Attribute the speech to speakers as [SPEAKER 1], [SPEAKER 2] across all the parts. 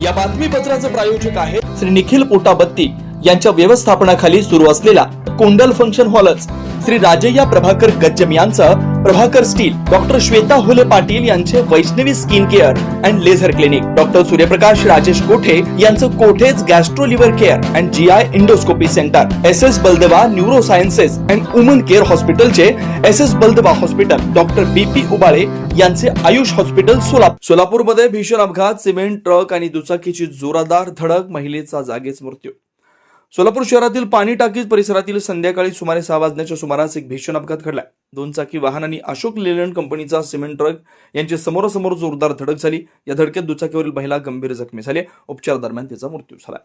[SPEAKER 1] या बातमीपत्राचे प्रायोजक आहे श्री निखिल पोटाबत्ती यांच्या व्यवस्थापनाखाली सुरू असलेला कोंडल फंक्शन हॉलच श्री राजय्या प्रभाकर गज्जम यांचं प्रभाकर स्टील डॉक्टर श्वेता हुले पाटील यांचे Vaishnavi skin care and laser clinic. Doctor Suryaprakash Rajesh Kothe यांचं Kothe's gastro liver care and G I endoscopy centre. S S Baldeva neurosciences and woman care हॉस्पिटलचे S S Baldeva hospital. Doctor B P Ubale यांचे Ayush hospital Solapur सोलापूरमध्ये भीषण अपघात cement truck आणि दुचाकीची जोरादार धडक महिलेचा जागीच मृत्यू सोलापूर शहरातील पाणी टाकीज परिसरातील संध्याकाळी सुमारे सहा वाजण्याच्या सुमारास एक भीषण अपघात घडला. दोन चाकी वाहन आणि अशोक लेलंड कंपनीचा सिमेंट ट्रक यांची समोरासमोर जोरदार धडक झाली. या धडकेत दुचाकीवरील महिला गंभीर जखमी झाली उपचार दरम्यान तिचा मृत्यू झाला.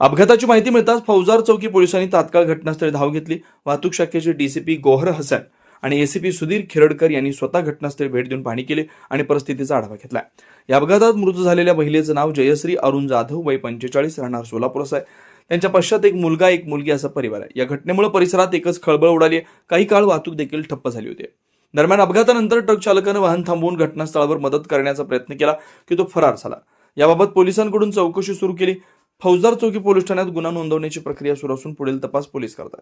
[SPEAKER 1] अपघाताची माहिती मिळताच फौजार चौकी पोलिसांनी तात्काळ घटनास्थळी धाव घेतली. वाहतूक शाखेचे डीसीपी गोहर हसन आणि एसीपी सुधीर खिरडकर यांनी स्वतः घटनास्थळी भेट देऊन पाहणी केली आणि परिस्थितीचा आढावा घेतला. या अपघातात मृत झालेल्या महिलेचं नाव जयश्री अरुण जाधव वय पंचेचाळीस राहणार सोलापूर असं आहे. त्यांच्या पश्चात एक मुलगा एक मुलगी असा परिवार आहे. या घटनेमुळे परिसरात एकच खळबळ उडाली काही काळ वाहतूक देखील ठप्प झाली होती. दरम्यान अपघातानंतर ट्रक चालकानं वाहन थांबवून घटनास्थळावर मदत करण्याचा प्रयत्न केला की तो फरार झाला. याबाबत पोलिसांकडून चौकशी सुरू केली. फौजदार चौकी पोलीस ठाण्यात गुन्हा नोंदवण्याची प्रक्रिया सुरू असून पुढील तपास पोलीस करतात.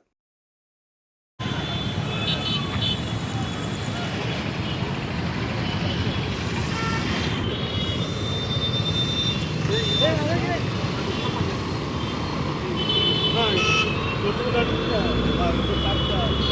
[SPEAKER 1] Thank you.